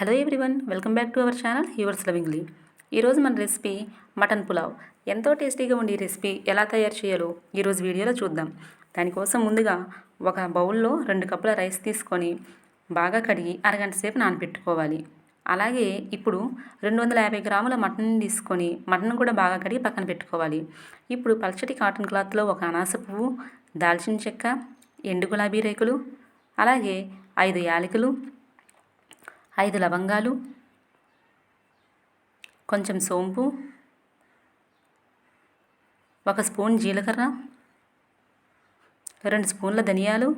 Hello everyone welcome back to our channel yours lovingly ఈరోజు మన recipe mutton pulao ఎంతో టేస్టీగా ఉండే రెసిపీ ఎలా తయారు చేయాలో ఈరోజు వీడియోలో చూద్దాం. దానికోసం ముందుగా ఒక బౌల్లో రెండు కప్పుల రైస్ తీసుకొని బాగా కడిగి అరగంట సేపు నానబెట్టుకోవాలి అలాగే ఇప్పుడు రెండు వందల యాభై గ్రాముల మటన్ తీసుకొని మటన్ కూడా బాగా కడిగి పక్కన పెట్టుకోవాలి. ఇప్పుడు పల్చటి కాటన్ క్లాత్లో ఒక అనాస పువ్వు దాల్చిన చెక్క ఎండు గులాబీ రేకులు అలాగే ఐదు యాలకులు ఐదు లవంగాలు కొంచెం సోంపు ఒక స్పూన్ జీలకర్ర రెండు స్పూన్ల ధనియాలు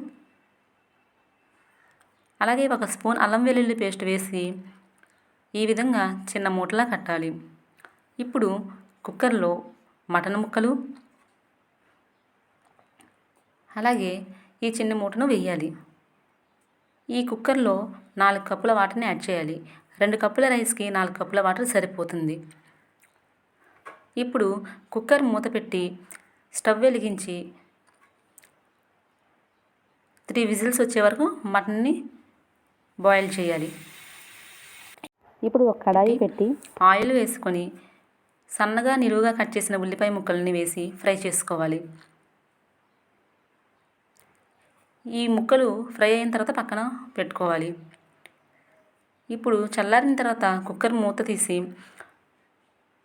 అలాగే ఒక స్పూన్ అల్లం వెల్లుల్లి పేస్ట్ వేసి ఈ విధంగా చిన్న మూటలా కట్టాలి. ఇప్పుడు కుక్కర్లో మటన్ ముక్కలు అలాగే ఈ చిన్న మూటను వేయాలి. ఈ కుక్కర్లో నాలుగు కప్పుల వాటర్ని యాడ్ చేయాలి. రెండు కప్పుల రైస్కి నాలుగు కప్పుల వాటర్ సరిపోతుంది. ఇప్పుడు కుక్కర్ మూత పెట్టి స్టవ్ వెలిగించి త్రీ విజిల్స్ వచ్చే వరకు మటన్ని బాయిల్ చేయాలి. ఇప్పుడు ఒక కడాయి పెట్టి ఆయిల్ వేసుకొని సన్నగా నిలువుగా కట్ చేసిన ఉల్లిపాయ ముక్కల్ని వేసి ఫ్రై చేసుకోవాలి. ఈ ముక్కలు ఫ్రై అయిన తర్వాత పక్కన పెట్టుకోవాలి. ఇప్పుడు చల్లారిన తర్వాత కుక్కర్ మూత తీసి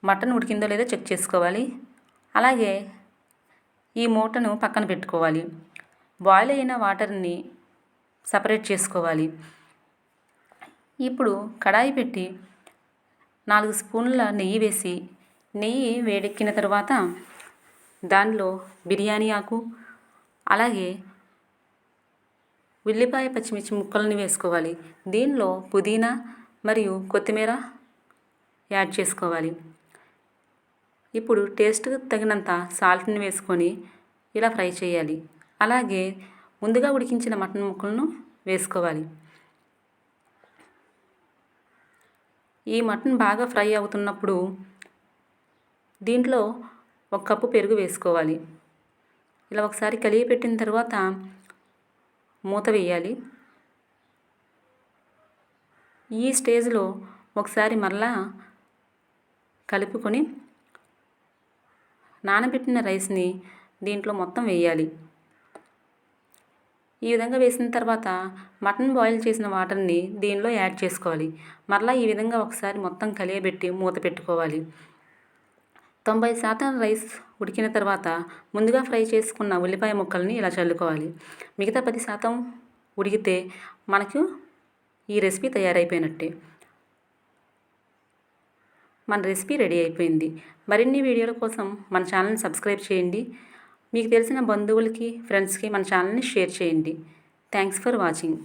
మటన్ ఉడికిందో లేదో చెక్ చేసుకోవాలి. అలాగే ఈ మూటను పక్కన పెట్టుకోవాలి. బాయిల్ అయిన వాటర్ని సపరేట్ చేసుకోవాలి. ఇప్పుడు కడాయి పెట్టి నాలుగు స్పూన్ల నెయ్యి వేసి నెయ్యి వేడెక్కిన తర్వాత దానిలో బిర్యానీ ఆకు అలాగే ఉల్లిపాయ పచ్చిమిర్చి ముక్కలను వేసుకోవాలి. దీనిలో పుదీనా మరియు కొత్తిమీర యాడ్ చేసుకోవాలి. ఇప్పుడు టేస్ట్కి తగినంత సాల్ట్ని వేసుకొని ఇలా ఫ్రై చేయాలి. అలాగే ముందుగా ఉడికించిన మటన్ ముక్కలను వేసుకోవాలి. ఈ మటన్ బాగా ఫ్రై అవుతున్నప్పుడు దీంట్లో ఒక కప్పు పెరుగు వేసుకోవాలి. ఇలా ఒకసారి కలిగి పెట్టిన తర్వాత మూత వేయాలి ఈ స్టేజ్లో ఒకసారి మరలా కలుపుకొని నానబెట్టిన రైస్ని దీంట్లో మొత్తం వేయాలి ఈ విధంగా వేసిన తర్వాత మటన్ బాయిల్ చేసిన వాటర్ని దీనిలో యాడ్ చేసుకోవాలి. మరలా ఈ విధంగా ఒకసారి మొత్తం కలియబెట్టి మూత పెట్టుకోవాలి. తొంభై శాతం రైస్ ఉడికిన తర్వాత ముందుగా ఫ్రై చేసుకున్న ఉల్లిపాయ ముక్కల్ని ఇలా చల్లుకోవాలి. మిగతా పది శాతం ఉడికితే మనకు ఈ రెసిపీ తయారైపోయినట్టే. మన రెసిపీ రెడీ అయిపోయింది. మరిన్ని వీడియోల కోసం మన ఛానల్ని సబ్స్క్రైబ్ చేయండి. మీకు తెలిసిన బంధువులకి ఫ్రెండ్స్కి మన ఛానల్ని షేర్ చేయండి. Thanks for watching.